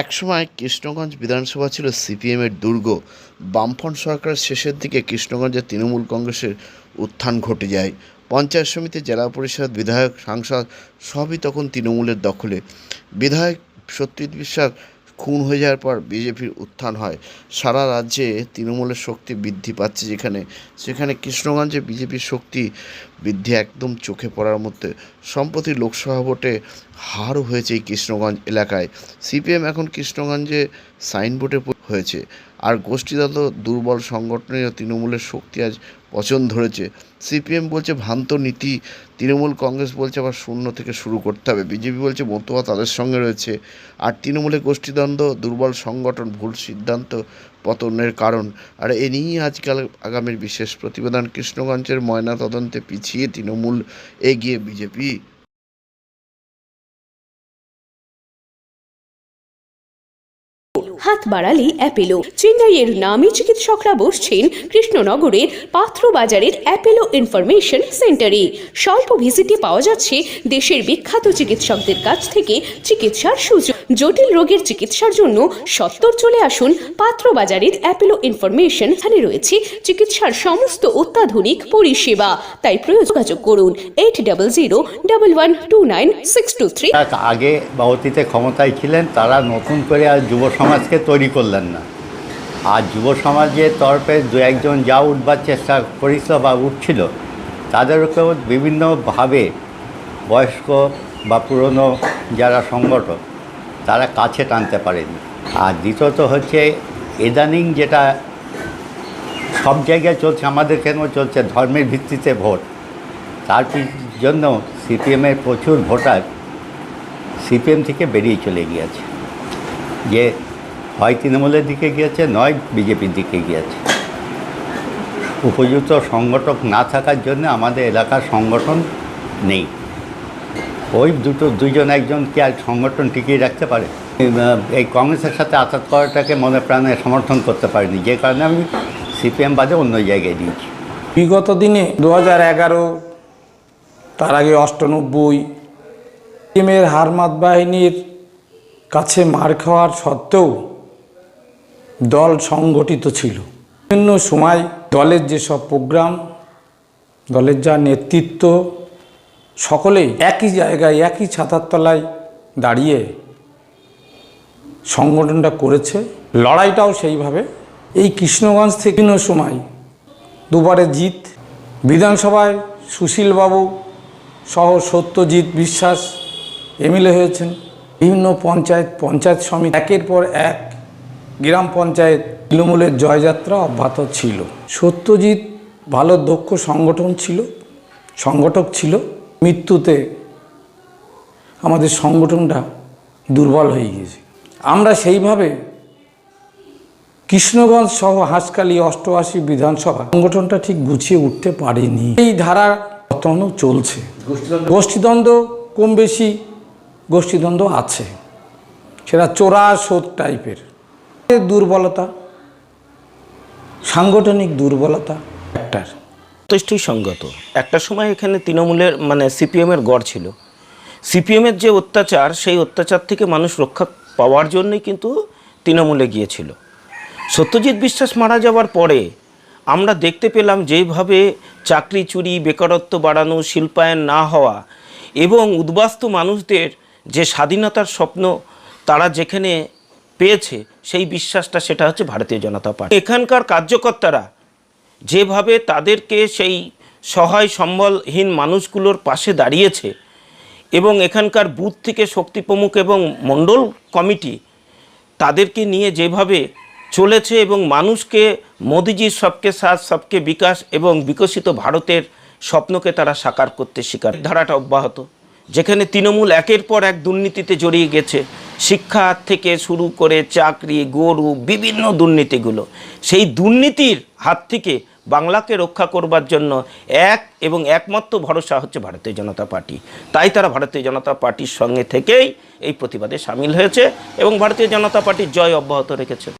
একসময় কৃষ্ণগঞ্জ বিধানসভা ছিল সিপিএমের দুর্গ। বামফ্রন্ট সরকারের শেষের দিকে কৃষ্ণগঞ্জে তৃণমূল কংগ্রেসের উত্থান ঘটে যায়। পঞ্চায়েত সমিতি, জেলা পরিষদ, বিধায়ক, সাংসদ সবই তখন তৃণমূলের দখলে। বিধায়ক সত্যজিৎ বিশ্বাস খুন হয়ে যাওয়ার পর বিজেপির উত্থান হয়। সারা রাজ্যে তৃণমূলের শক্তি বৃদ্ধি পাচ্ছে যেখানে। সেখানে কৃষ্ণগঞ্জে বিজেপির শক্তি বৃদ্ধি একদম চোখে পড়ার মধ্যে। সম্প্রতি লোকসভা ভোটে হার হয়েছে এই কৃষ্ণগঞ্জ এলাকায়। সিপিএম এখন কৃষ্ণগঞ্জে সাইনবোর্ডে হয়েছে। আর গোষ্ঠীদ্বন্দ্ব দুর্বল সংগঠনেও তৃণমূলের শক্তি আজ পচন ধরেছে। সিপিএম বলছে ভ্রান্ত নীতি, তৃণমূল কংগ্রেস বলছে আবার শূন্য থেকে শুরু করতে হবে। বিজেপি বলছে মতুয়া তাদের সঙ্গে রয়েছে। আর তৃণমূলের গোষ্ঠীদ্বন্দ্ব, দুর্বল সংগঠন, ভুল সিদ্ধান্ত পতনের কারণ। আর এ নিয়েই আজকাল আগামীর বিশেষ প্রতিবেদন। কৃষ্ণগঞ্জের ময়না তদন্তে পিছিয়ে তৃণমূল এগিয়ে বিজেপি। হাত বাড়ালি অ্যাপেলো। চেন্নাইয়ের নামী চিকিৎসকরা বসছেন কৃষ্ণনগরের পাত্র বাজারের অ্যাপেলো ইনফরমেশন সেন্টারে। স্বল্প ভিজিটে পাওয়া যাচ্ছে দেশের বিখ্যাত চিকিৎসকদের কাছ থেকে চিকিৎসার সুযোগ। জটিল রোগের চিকিৎসার জন্য সত্তর চলে আসুন পাত্রবাজারের অ্যাপেলো ইনফরমেশন এখানে রয়েছে। চিকিৎসার সমস্ত অত্যাধুনিক পরিষেবা। তাই যোগাযোগ করুন eight double zero double one two nine six two three আগে বা অতীতে ক্ষমতায় ছিলেন, তারা নতুন করে আর যুব সমাজকে তৈরি করলেন না। আর যুব সমাজের তরফে দু একজন যা উঠবার চেষ্টা করেছিল বা উঠছিল তাদেরকেও বিভিন্নভাবে বয়স্ক বা পুরনো যারা সংগঠক তারা কাছে টানতে পারেনি। আর দ্বিতীয়ত হচ্ছে, ইদানিং যেটা সব জায়গায় চলছে, আমাদের কেন চলছে, ধর্মের ভিত্তিতে ভোট। তার জন্য সিপিএমের প্রচুর ভোটার সিপিএম থেকে বেরিয়ে চলে গিয়েছে। যে হয় তৃণমূলের দিকে গিয়েছে, নয় বিজেপির দিকে গিয়েছে। উপযুক্ত সংগঠক না থাকার জন্য আমাদের এলাকার সংগঠন নেই। ওই দুটো দুজন একজনকে আর সংগঠন টিকিয়ে রাখতে পারে? এই কংগ্রেসের সাথে আঘাত করাটাকে মনে প্রাণে সমর্থন করতে পারিনি, যে কারণে আমি সিপিএম বাদে অন্য জায়গায় দিয়েছি। বিগত দিনে দু হাজার এগারো, তার আগে অষ্টানব্বই টিমের হারমাত বাহিনীর কাছে মার খাওয়ার সত্ত্বেও দল সংগঠিত ছিল। বিভিন্ন সময় দলের যেসব প্রোগ্রাম, দলের যা নেতৃত্ব সকলেই একই জায়গায়, একই ছাতার তলায় দাঁড়িয়ে সংগঠনটা করেছে। লড়াইটাও সেইভাবে। এই কৃষ্ণগঞ্জ থেকে বিভিন্ন সময় দুবারে জিত, বিধানসভায় সুশীলবাবু সহ সত্যজিৎ বিশ্বাস এমএলএ হয়েছেন। বিভিন্ন পঞ্চায়েত পঞ্চায়েত সমিতি একের পর এক গ্রাম পঞ্চায়েত তৃণমূলের জয়যাত্রা অব্যাহত ছিল। সত্যজিৎ ভালো দক্ষ সংগঠন ছিল, সংগঠক ছিল। মৃত্যুতে আমাদের সংগঠনটা দুর্বল হয়ে গিয়েছে। আমরা সেইভাবে কৃষ্ণগঞ্জ সহ হাঁসকালি অষ্টআশি বিধানসভা সংগঠনটা ঠিক গুছিয়ে উঠতে পারেনি। এই ধারা বর্তমানেও চলছে। গোষ্ঠীদ্বন্দ্ব? কম বেশি গোষ্ঠীদ্বন্দ্ব আছে। সেটা চোরা শোধ টাইপের। দুর্বলতা সাংগঠনিক দুর্বলতা একটার। যথেষ্টই সঙ্গত। একটা সময় এখানে তৃণমূলের মানে সিপিএমের গড় ছিল। সিপিএমের যে অত্যাচার, সেই অত্যাচার থেকে মানুষ রক্ষা পাওয়ার জন্যই কিন্তু তৃণমূলে গিয়েছিল। সত্যজিৎ বিশ্বাস মারা যাওয়ার পরে আমরা দেখতে পেলাম যেভাবে চাকরি চুরি, বেকারত্ব বাড়ানো, শিল্পায়ন না হওয়া এবং উদ্বাস্তু মানুষদের যে স্বাধীনতার স্বপ্ন তারা যেখানে পেয়েছে, সেই বিশ্বাসটা সেটা হচ্ছে ভারতীয় জনতা পার্টি। এখানকার কার্যকর্তারা যেভাবে তাদেরকে সেই সহায় সম্বলহীন মানুষগুলোর পাশে দাঁড়িয়েছে এবং এখানকার বুথ থেকে শক্তি প্রমুখ এবং মণ্ডল কমিটি তাদেরকে নিয়ে যেভাবে চলেছে এবং মানুষকে মোদিজির সবকে সাথ, সবকে বিকাশ এবং বিকশিত ভারতের স্বপ্নকে তারা সাকার করতে শিকার। ধারাটা অব্যাহত। যেখানে তৃণমূল একের পর এক দুর্নীতিতে জড়িয়ে গেছে। শিক্ষা থেকে শুরু করে চাকরি, গরু, বিভিন্ন দুর্নীতিগুলো। সেই দুর্নীতির হাত থেকে বাংলাকে রক্ষা করবার জন্য এক এবং একমাত্র ভরসা হচ্ছে ভারতীয় জনতা পার্টি। তাই তারা ভারতীয় জনতা পার্টির সঙ্গে থেকেই এই প্রতিবাদে সামিল হয়েছে এবং ভারতীয় জনতা পার্টির জয় অব্যাহত রেখেছে।